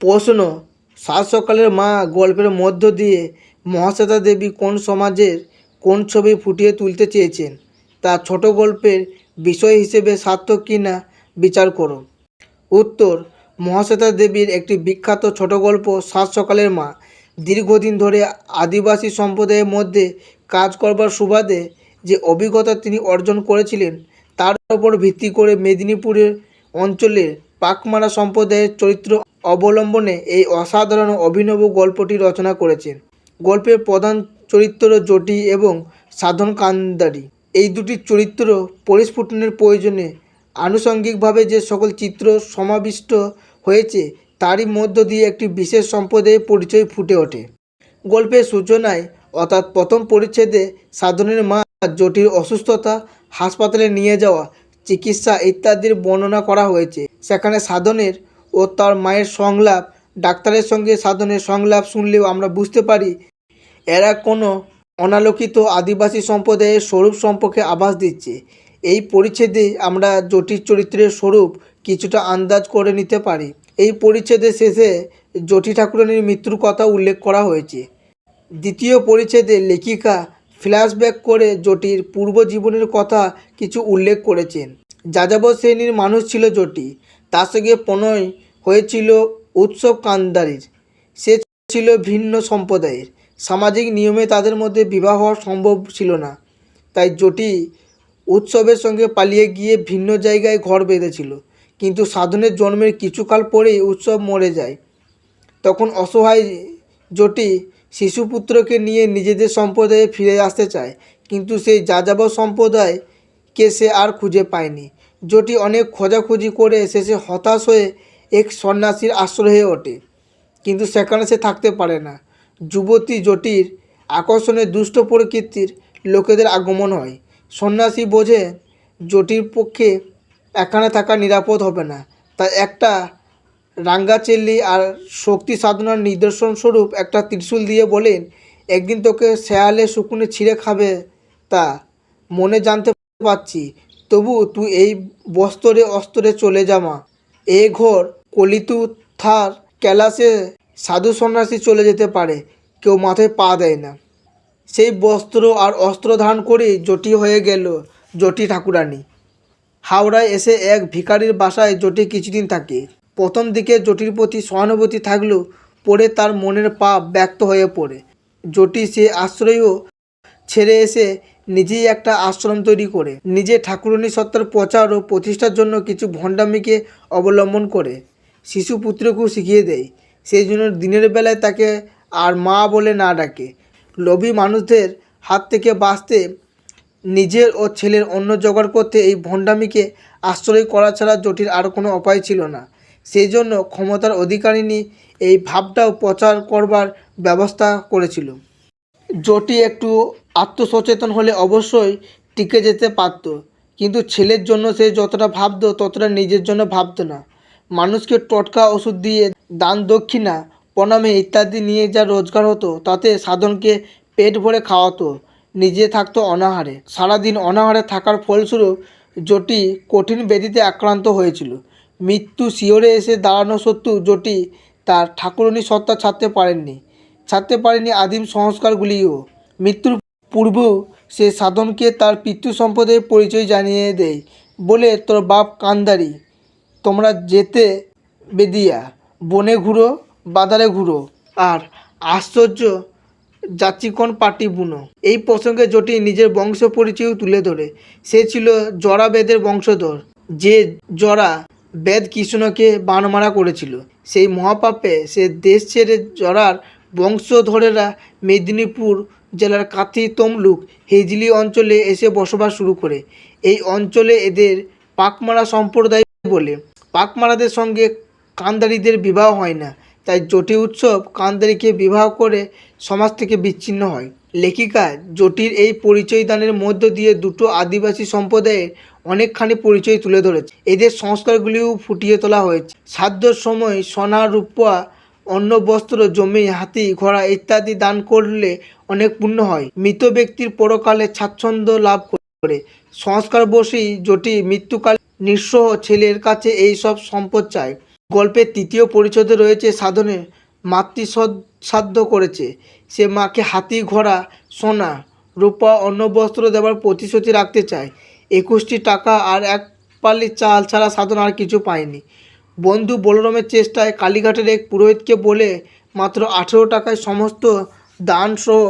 প্রশ্ন সাত মা গল্পের মধ্য দিয়ে মহাশ্বেতা দেবী কোন সমাজের কোন ছবি ফুটিয়ে তুলতে চেয়েছেন? তা ছোট গল্পের বিষয় হিসেবে সার্থক কি না বিচার করুন। উত্তর, মহাশ্বেতা দেবীর একটি বিখ্যাত ছোট গল্প সাত সকালের মা। দীর্ঘদিন ধরে আদিবাসী সম্প্রদায়ের মধ্যে কাজ করবার সুবাদে যে অভিজ্ঞতা তিনি অর্জন করেছিলেন, তার উপর ভিত্তি করে মেদিনীপুরের অঞ্চলের পাকমারা সম্প্রদায়ের চরিত্র অবলম্বনে এই অসাধারণ অভিনব গল্পটি রচনা করেছেন। গল্পের প্রধান চরিত্র জটি এবং সাধন কান্দারি। এই দুটি চরিত্র পরিস্ফুটনের প্রয়োজনে আনুষঙ্গিকভাবে যে সকল চিত্র সমাবিষ্ট হয়েছে, তারই মধ্য দিয়ে একটি বিশেষ সম্প্রদায়ের পরিচয় ফুটে ওঠে। গল্পের সূচনায় অর্থাৎ প্রথম পরিচ্ছেদে সাধনের মা জটির অসুস্থতা, হাসপাতালে নিয়ে যাওয়া, চিকিৎসা ইত্যাদির বর্ণনা করা হয়েছে। সেখানে সাধনের ও তার মায়ের সংলাপ, ডাক্তারের সঙ্গে সাধনের সংলাপ শুনলেও আমরা বুঝতে পারি, এরা কোনো অনালোকিত আদিবাসী সম্প্রদায়ের স্বরূপ সম্পর্কে আভাস দিচ্ছে। এই পরিচ্ছেদে আমরা জটির চরিত্রের স্বরূপ কিছুটা আন্দাজ করে নিতে পারি। এই পরিচ্ছেদের শেষে জটি ঠাকুরানির মৃত্যুর কথা উল্লেখ করা হয়েছে। দ্বিতীয় পরিচ্ছেদে লেখিকা ফ্ল্যাশব্যাক করে জটির পূর্ব জীবনের কথা কিছু উল্লেখ করেছেন। যাযাবর শ্রেণির মানুষ ছিল জটি তার সঙ্গে প্রণয় হয়েছিল উৎসব কান্দারির সে ছিল ভিন্ন সম্প্রদায়ের। সামাজিক নিয়মে তাদের মধ্যে বিবাহ হওয়া সম্ভব ছিল না। তাই জটি উৎসবের সঙ্গে পালিয়ে গিয়ে ভিন্ন জায়গায় ঘর বেঁধেছিল। কিন্তু সাধনের জন্মের কিছুকাল পরেই উৎসব মরে যায়। তখন অসহায় জটি শিশুপুত্রকে নিয়ে নিজেদের সম্প্রদায়ে ফিরে আসতে চায়। কিন্তু সেই যাযাবর সম্প্রদায়কে সে আর খুঁজে পায়নি। জটি অনেক খোঁজাখুঁজি করে শেষে হতাশ হয়ে এক সন্ন্যাসীর আশ্রয় হয়ে ওঠে। কিন্তু সেখানে সে থাকতে পারে না। যুবতী জটির আকর্ষণে দুষ্ট প্রকৃতির লোকেদের আগমন হয়। সন্ন্যাসী বোঝে, জটির পক্ষে এখানে থাকা নিরাপদ হবে না। তাই একটা রাঙ্গাচেল্লি আর শক্তি সাধনার নিদর্শন স্বরূপ একটা ত্রিশূল দিয়ে বলেন, একদিন তোকে শেয়ালে শুকুনে ছিঁড়ে খাবে তা। মনে জানতে পারছি। তবু তুই এই বস্তরে অস্তরে চলে যামা এ ঘর কলিতু থার ক্যালাসে সাধু সন্ন্যাসী চলে যেতে পারে, কেউ মাথায় পা দেয় না। সেই বস্ত্র আর অস্ত্র ধারণ করে জটি হয়ে গেল জটি ঠাকুরানী। হাওড়ায় এসে এক ভিখারির বাসায় জটি কিছুদিন থাকে। প্রথম দিকে জটির প্রতি সহানুভূতি থাকলেও পরে তার মনের পাপ ব্যক্ত হয়ে পড়ে। জটি সে আশ্রয়ও ছেড়ে এসে নিজেই একটা আশ্রম তৈরি করে। নিজে ঠাকুরানী সত্তার প্রচার ও প্রতিষ্ঠার জন্য কিছু ভণ্ডামিকে অবলম্বন করে। শিশু পুত্রকেও শিখিয়ে দেয়। সেই জন্য দিনের বেলায় তাকে আর মা বলে না ডাকে। লোভী মানুষদের হাত থেকে বাঁচতে নিজের ও ছেলের অন্য জোগাড় করতে এই ভণ্ডামিকে আশ্রয় করা ছাড়া জটির আর কোনো উপায় ছিল না। সেই জন্য ক্ষমতার অধিকারিণী এই ভাবটাও প্রচার করবার ব্যবস্থা করেছিল। জটি একটু আত্মসচেতন হলে অবশ্যই টিকে যেতে পারত, কিন্তু ছেলের জন্য সে যতটা ভাবতো ততটা নিজের জন্য ভাবতো না। মানুষকে টটকা ওষুধ দিয়ে দান দক্ষিণা, প্রণামে ইত্যাদি নিয়ে যা রোজগার হতো, তাতে সাধনকে পেট ভরে খাওয়াতো, নিজে থাকতো অনাহারে। সারাদিন অনাহারে থাকার ফলস্বরূপ জটি কঠিন ব্যাধিতে আক্রান্ত হয়েছিল। মৃত্যু শিওরে এসে দাঁড়ানো সত্ত্বেও জটি তার ঠাকুরনী সত্তা ছাড়তে পারেননি। ছাড়তে পারেনি আদিম সংস্কারগুলিও। মৃত্যুর পূর্বেও সে সাধনকে তার পিতৃ সম্পদের পরিচয় জানিয়ে দেয় বলে তোর বাপ কান্দারি তোমরা যেতে বেদিয়া। বনে ঘুরো বাদারে ঘুরো। আর আশ্চর্য যাচিকন পাটি বুনো। এই প্রসঙ্গে জটি নিজের বংশ পরিচয়ও তুলে ধরে। সে ছিল জরা বেদের বংশধর। যে জরা বেদ কৃষ্ণকে বানমারা করেছিল। সেই মহাপাপে সে দেশ ছেড়ে জরার বংশধরেরা মেদিনীপুর জেলার কাথি, তমলুক, হিজলি অঞ্চলে এসে বসবাস শুরু করে। এই অঞ্চলে এদের পাকমারা সম্প্রদায় বলে। পাকমারাদের সঙ্গে কান্দারিদের বিবাহ হয় না। তাই জটি উৎসব কান্দারিকে বিবাহ করে সমাজ থেকে বিচ্ছিন্ন হয়। লেখিকা জটির এই পরিচয় দানের মধ্য দিয়ে দুটো আদিবাসী সম্প্রদায়ের অনেকখানি পরিচয় তুলে ধরেছে। এদের সংস্কারগুলিও ফুটিয়ে তোলা হয়েছে। সাধ্যর সময় সোনা রূপা অন্য বস্ত্র, জমি, হাতি, ঘোড়া ইত্যাদি দান করলে অনেক পুণ্য হয়। মৃত ব্যক্তির পরকালে স্বাচ্ছন্দ্য লাভ করে। সংস্কার বসেই জটি মৃত্যুকাল নিঃস্ব ছেলের কাছে এই সব সম্পদ চায় গল্পের তৃতীয় পরিচ্ছদে রয়েছে সাধনের মাতৃসাধ্য করেছে। সে মাকে হাতি, ঘোড়া, সোনা, রূপা অন্য বস্ত্র দেওয়ার প্রতিশ্রুতি রাখতে চায়। একুশটি টাকা আর এক পাল্লি চাল ছাড়া সাধন আর কিছু পায়নি। বন্ধু বলরামের চেষ্টায় কালীঘাটের এক পুরোহিতকে বলে মাত্র আঠেরো টাকায় সমস্ত দান সহ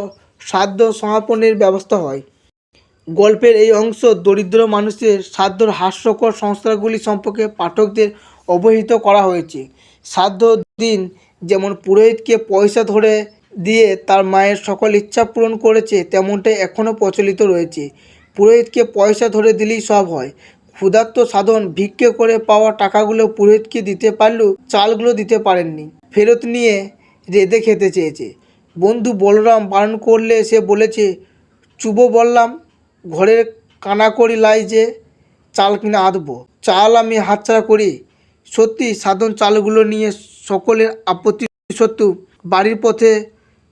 সাধ্য সমাপনের ব্যবস্থা হয়। গল্পের এই অংশ দরিদ্র মানুষের সাধ্যর হাস্যকর সংস্থাগুলি সম্পর্কে পাঠকদের অবহিত করা হয়েছে। সাধ্য দিন যেমন পুরোহিতকে পয়সা ধরে দিয়ে তার মায়ের সকল ইচ্ছা পূরণ করেছে, তেমনটাই এখনও প্রচলিত রয়েছে। পুরোহিতকে পয়সা ধরে দিলেই সব হয়। ক্ষুধার্ত সাধন ভিক্ষে করে পাওয়া টাকাগুলো পুরোহিতকে দিতে পারলেও চালগুলো দিতে পারেননি। ফেরত নিয়ে রেঁধে খেতে চেয়েছে। বন্ধু বলরাম বারণ করলে সে বলেছে, চুবো বললাম ঘরের কানা করি লাই যে চাল কিনে আঁটবো চাল আমি হাতছাড়া করি। সত্যি সাধন চালগুলো নিয়ে সকলের আপত্তি সত্ত্বেও বাড়ির পথে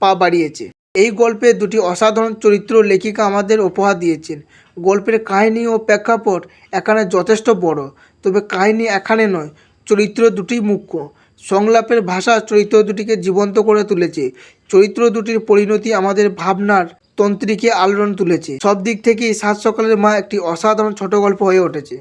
পা বাড়িয়েছে। এই গল্পে দুটি অসাধারণ চরিত্র লেখিকা আমাদের উপহার দিয়েছেন। গল্পের কাহিনী ও প্রেক্ষাপট এখানে যথেষ্ট বড়, তবে কাহিনী এখানে নয়, চরিত্র দুটি মুখ্য। সংলাপের ভাষা চরিত্র দুটিকে জীবন্ত করে তুলেছে। চরিত্র দুটির পরিণতি আমাদের ভাবনার তন্ত্রীকে আলোড়ন তুলেছে। সব দিক থেকেই সাত সকালের মা একটি অসাধারণ ছোট গল্প হয়ে উঠেছে।